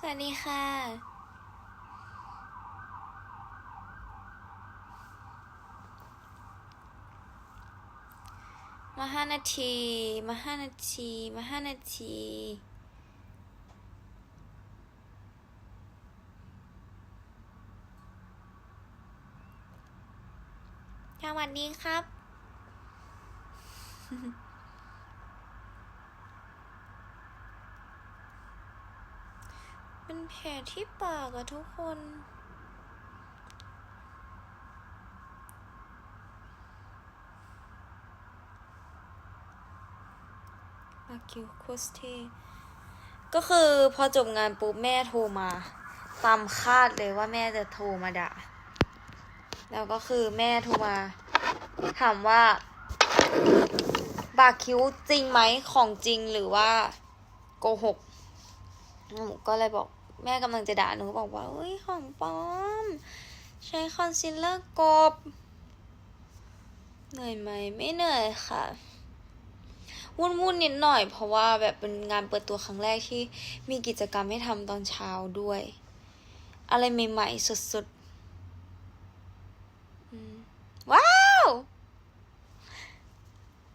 สวัสดีค่ะ มาห้านาที มาห้านาที มาห้านาทีสวัสดีครับ เป็นแผลที่ปากอะทุกคน อากิวโคสเท ก็คือพอจบงานปุ๊บแม่โทรมา ตามคาดเลยว่าแม่จะโทรมาด่า แล้วก็คือแม่โทรมา ถามว่า บาคิ้วจริงไหมของจริงหรือว่าโกหกหนูก็เลยบอก แม่กำลังจะด่าหนูบอกว่าเอ้ยของปลอม ใช้คอนซีลเลอร์กบ เหนื่อยไหมไม่เหนื่อยค่ะ วุ่นวุ่นๆนิดหน่อย เพราะว่าแบบเป็นงานเปิดตัวครั้งแรกที่มีกิจกรรมให้ทำตอนเช้าด้วย อะไรใหม่ๆสุดๆว้าว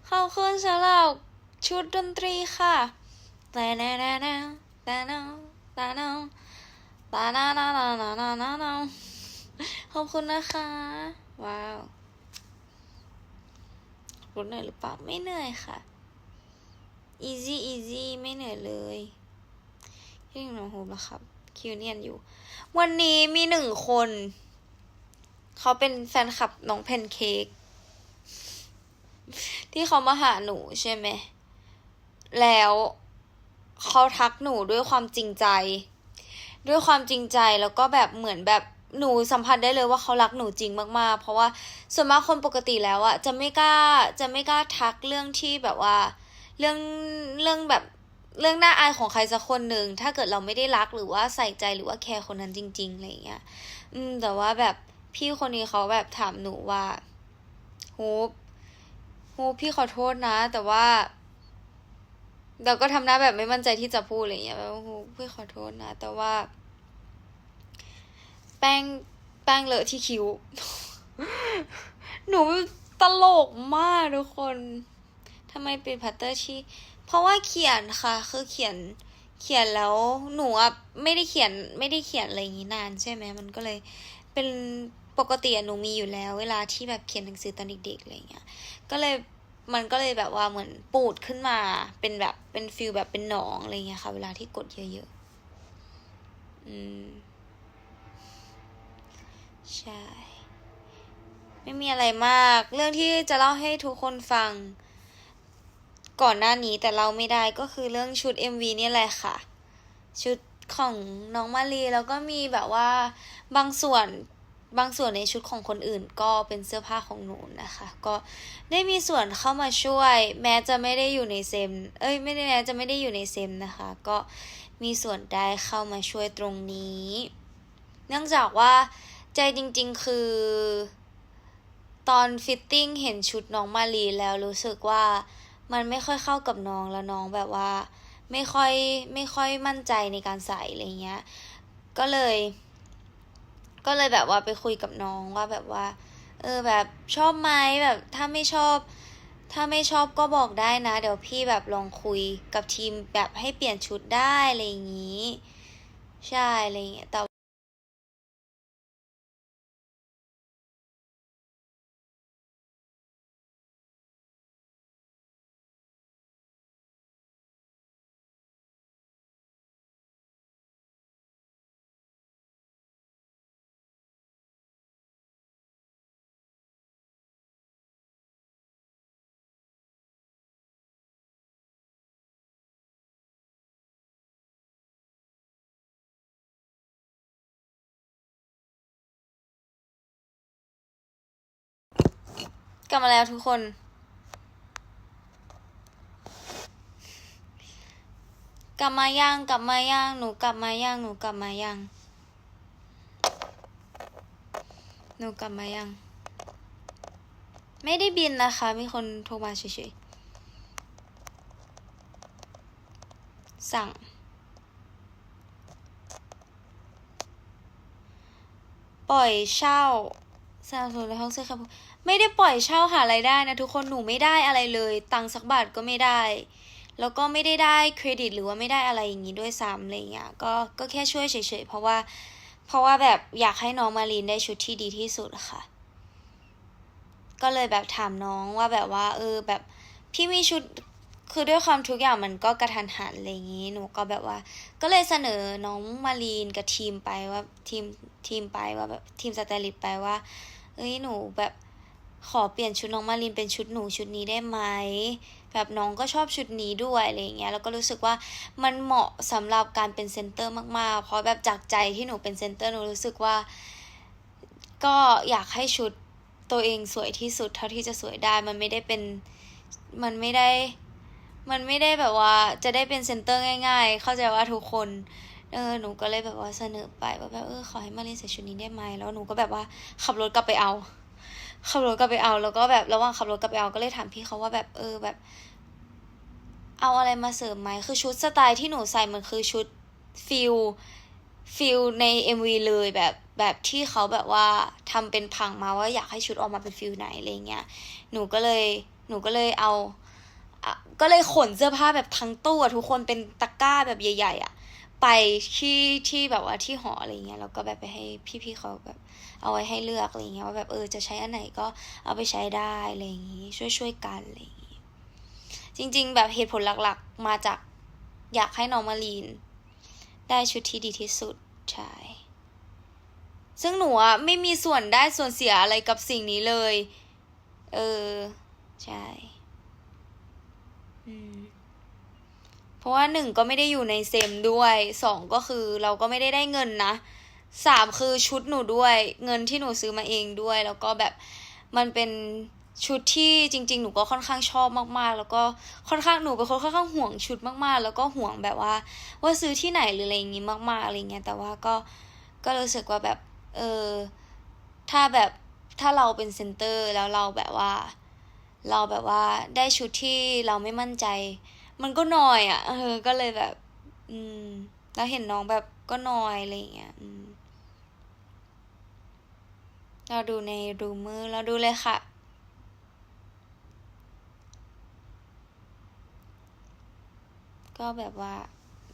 ขอบคุณสำหรับชุดดนตรีค่ะแต่แน่แน่แน่แต่แน่ ต่แน่แต่แน่แน่แน่แน่แน่แน่แน่ขอบคุณนะคะ ว้าวรู้เหนื่อยหรือเปล่าไม่เหนื่อยค่ะ easy easy ไม่เหนื่อยเลยคิดถึงน้องโฮมแล้วครับ คิวเนียนอยู่ วันนี้มีหนึ่งคน เขาเป็นแฟนคลับน้องแพนเค้กที่เขามาหาหนูใช่ไหม แล้ว เขาทักหนูด้วยความจริงใจ ด้วยความจริงใจแล้วก็แบบเหมือนแบบหนูสัมผัสได้เลยว่าเขารักหนูจริงมากๆ เพราะว่าส่วนมากคนปกติแล้วอะจะไม่กล้าจะไม่กล้าทักเรื่องที่แบบว่า เรื่องเรื่องแบบเรื่องน่าอายของใครสักคนหนึ่งถ้าเกิดเราไม่ได้รักหรือว่าใส่ใจหรือว่าแคร์คนนั้นจริงๆอะไรอย่างเงี้ย อืม แต่ว่าแบบพี่คนนี้เขาแบบถามหนูว่าฮูปฮูปพี่ขอโทษนะ แต่ว่า เราก็ทำหน้าแบบไม่มั่นใจที่จะพูดอะไรอย่างเงี้ยแบบฮูปพี่ขอโทษนะ แต่ว่า แป้งแป้งเลอะที่คิ้ว หนูตลกมากทุกคนทำไมเป็นพัตเตอร์ที่เพราะว่าเขียนค่ะ คือเขียนเขียนแล้วหนูอะไม่ได้เขียนไม่ได้เขียนอะไรอย่างนี้นานใช่ไหมมันก็เลยเป็นปกติหนูมีอยู่แล้ว เวลาที่แบบเขียนหนังสือตอนเด็กๆอะไรเงี้ย ก็เลย มันก็เลยแบบว่าเหมือนปูดขึ้นมาเป็นแบบเป็นฟิลแบบเป็นหนองอะไรเงี้ยค่ะ เวลาที่กดเยอะๆ อืม ใช่ ไม่มีอะไรมาก เรื่องที่จะเล่าให้ทุกคนฟัง ก่อนหน้านี้แต่เราไม่ได้ก็คือเรื่องชุด MV นี่แหละค่ะ ชุดของน้องมารีแล้วก็มีแบบว่าบางส่วน บางส่วนในชุดของคนอื่นก็เป็นเสื้อผ้าของหนูนะคะ ก็ได้มีส่วนเข้ามาช่วย แม้จะไม่ได้อยู่ในเซม เอ้ยไม่ได้แม้จะไม่ได้อยู่ในเซมนะคะ ก็มีส่วนได้เข้ามาช่วยตรงนี้ เนื่องจากว่าใจจริงๆคือ ตอนฟิตติ้งเห็นชุดน้องมารีแล้วรู้สึกว่ามันไม่ค่อยเข้ากับน้องแล้วน้องแบบว่า ไม่ค่อยไม่ค่อยมั่นใจในการใส่อะไรเงี้ย ก็เลย ก็เลยแบบว่าไปคุยกับน้องว่าแบบว่า เออแบบชอบไหมแบบถ้าไม่ชอบ ถ้าไม่ชอบก็บอกได้นะ เดี๋ยวพี่แบบลองคุยกับทีมแบบให้เปลี่ยนชุดได้อะไรอย่างนี้ ใช่อะไรอย่างเงี้ยแต่ กลับมาแล้วทุกคน กลับมาย่างกลับมาย่างหนูกลับมาย่างหนูกลับมาย่างหนูกลับมาย่างไม่ได้บินนะคะ มีคนโทรมาเฉยๆ สั่ง ปล่อยเช่าสนับสนุนในห้องเสื้อครับ ไม่ได้ปล่อยเช่าหารายได้นะทุกคนหนูไม่ได้อะไรเลย ตังค์สักบาทก็ไม่ได้ แล้วก็ไม่ได้ได้เครดิตหรือว่าไม่ได้อะไรอย่างนี้ด้วยซ้ำอะไรเงี้ยก็ก็แค่ช่วยเฉยๆเพราะว่า เพราะว่าแบบอยากให้น้องมารีนได้ชุดที่ดีที่สุดค่ะ ก็เลยแบบถามน้องว่าแบบว่า เออแบบพี่มีชุดคือด้วยความทุกอย่างมันก็กระทันหันอะไรอย่างนี้หนูก็แบบว่า ก็เลยเสนอน้องมารีนกับทีมไปว่าทีมทีมไปว่าแบบทีมสไตลิตไปว่า เอ้ยหนูแบบ ขอเปลี่ยนชุดน้องมารีนเป็นชุดหนูชุดนี้ได้ไหมแบบน้องก็ชอบชุดนี้ด้วยอะไรอย่างเงี้ยแล้วก็รู้สึกว่ามันเหมาะสำหรับการเป็นเซนเตอร์มากๆ เพราะแบบจากใจที่หนูเป็นเซนเตอร์หนูรู้สึกว่า ก็อยากให้ชุดตัวเองสวยที่สุดเท่าที่จะสวยได้มันไม่ได้เป็นมันไม่ได้ มันไม่ได้แบบว่าจะได้เป็นเซนเตอร์ง่าย ๆ เข้าใจว่าทุกคนเออหนูก็เลยแบบว่าเสนอไปว่าแบบเออขอให้มาเรียนใส่ชุดนี้ได้ไหมแล้วหนูก็แบบว่าขับรถกลับไปเอา ขับรถกลับไปเอา แล้วก็แบบระหว่างขับรถกลับไปเอาก็เลยถามพี่เขาว่าแบบเออแบบ เอาอะไรมาเสริมไหมคือชุดสไตล์ที่หนูใส่มันคือชุดฟิลฟิลใน MV เลยแบบแบบที่เขาแบบว่าทำเป็นพังมาว่าอยากให้ชุดออกมาเป็นฟิลไหนอะไรเงี้ยหนูก็เลยหนูก็เลยเอาก็เลยขนเสื้อผ้าแบบทั้งตู้อะทุกคนเป็นตะกร้าแบบใหญ่ ๆอะ ไปที่ที่แบบว่าที่หออะไรเงี้ยแล้วก็แบบไปให้พี่ๆเขาแบบเอาไว้ให้เลือกอะไรเงี้ยว่าแบบเออจะใช้อันไหนก็เอาไปใช้ได้อะไรอย่างงี้ช่วยช่วยๆกันอะไรอย่างงี้จริง ๆ แบบเหตุผลหลักๆ มาจากอยากให้น้องมารีน ได้ชุดที่ดีที่สุดใช่ซึ่งหนูอะไม่มีส่วนได้ส่วนเสียอะไรกับสิ่งนี้เลย เออ ใช่ อืม เพราะว่าหนึ่งก็ไม่ได้อยู่ในเซมด้วยสองก็คือเราก็ไม่ได้ได้เงินนะสามคือชุดหนูด้วย เงินที่หนูซื้อมาเองด้วย แล้วก็แบบมันเป็นชุดที่จริง ๆ หนูก็ค่อนข้างชอบมากๆ แล้วก็ค่อนข้างหนูเป็นคนค่อนข้างห่วงชุดมากๆ แล้วก็ห่วงแบบว่า ว่าซื้อที่ไหนหรืออะไรอย่างงี้มากๆอะไรเงี้ยแต่ว่าก็ก็รู้สึกว่าแบบเออถ้าแบบถ้าเราเป็นเซนเตอร์แล้วเราแบบว่า เราแบบว่าได้ชุดที่เราไม่มั่นใจ มันก็นอยอะ เออ ก็เลยแบบ อืม แล้วเห็นน้องแบบก็นอยอะไรอย่างเงี้ยอืมเราดูในรูมือเราดูเลยค่ะ ก็แบบว่า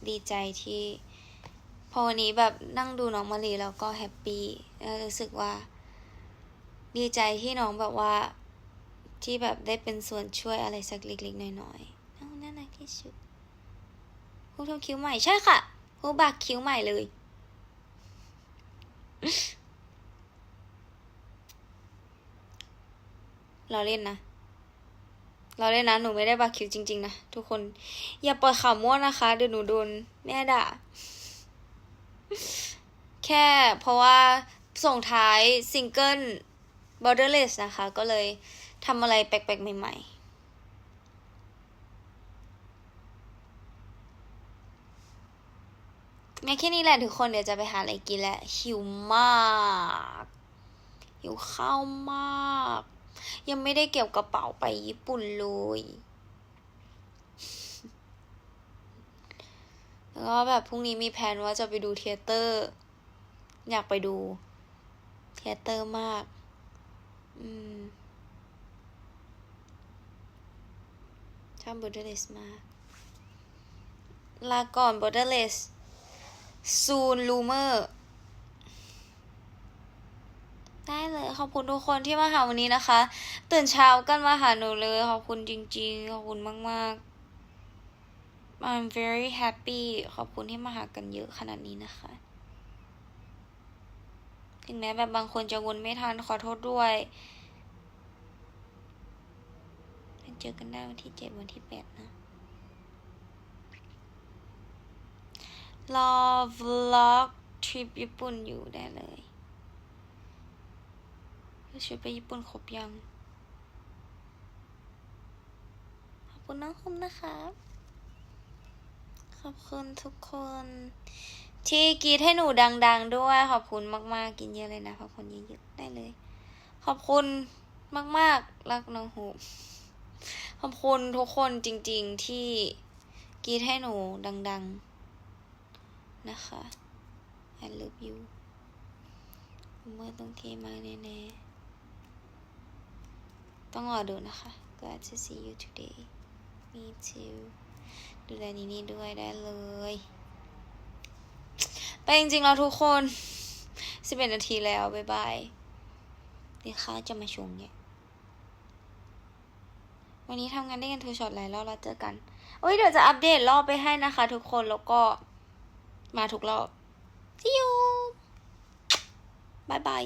ดีใจที่ พอวันนี้แบบนั่งดูน้องมารีแล้วก็แฮปปี้แล้วรู้สึกว่า ดีใจที่น้องแบบว่าที่แบบได้เป็นส่วนช่วยอะไรสักเล็กๆน้อยๆ่สุดครูทำคิ้วใหม่ใช่ค่ะครูบักคิ้วใหม่เลย เราเล่นนะ เราเล่นนะ หนูไม่ได้บักคิ้วจริง ๆ นะ ทุกคน อย่าปล่อยข่าวมั่วนะคะ เดี๋ยวหนูโดนแม่ด่า แค่เพราะว่าส่งท้ายซิงเกิล Borderless นะคะ ก็เลยทำอะไรแปลกๆ ใหม่ ๆ แม่แค่นี้แหละทุกคนเดี๋ยวจะไปหาอะไรกินแล้วหิวมากหิวข้าวมาก ยังไม่ได้เก็บกระเป๋าไปญี่ปุ่นเลยแล้วก็แบบพรุ่งนี้มีแผนว่าจะไปดูเทเตอร์ อยากไปดูเทเตอร์มาก อืมชอบบอร์เดอร์เลสมากลาก่อนบอร์เดอร์เลส ซูนลูเมอร์ได้เลย ขอบคุณทุกคนที่มาหาวันนี้นะคะ ตื่นเช้ากันมาหาหนูเลย ขอบคุณจริงๆ ขอบคุณมาก ๆ I'm very happy ขอบคุณที่มาหากันเยอะขนาดนี้นะคะ ถึงแม้แบบบางคนจะวนไม่ทันขอโทษด้วย เจอกันได้วันที่เจ็ดวันที่แปดนะ รอ vlog ทริปญี่ปุ่นอยู่ได้เลยชุดไปญี่ปุ่นครบยัง ขอบคุณน้องคมนะคะ ขอบคุณทุกคน ที่กรีดให้หนูดัง ๆ ด้วย ขอบคุณมาก ๆ กินเยอะเลยนะ ขอบคุณเยอะๆได้เลย ขอบคุณมาก ๆ รักน้องหูขอบคุณทุกคนจริง ๆ ที่กรีดให้หนูดัง ๆ นะคะ I love you เมื่อต้องเทมากแน่ๆต้องรอดูนะคะ Glad to see you today me too ดูแลนี้นี่ด้วยได้เลย ไปจริงๆแล้วทุกคน 11 นาทีแล้ว บ๊ายบายเดี๋ยวข้าจะมาชงเนี่ย วันนี้ทำงานได้กันทูช็อตหลายรอบแล้วเจอกัน โอ้ยเดี๋ยวจะอัปเดตรอบไปให้นะคะทุกคนแล้วก็ มาทุกรอบ see you บายบาย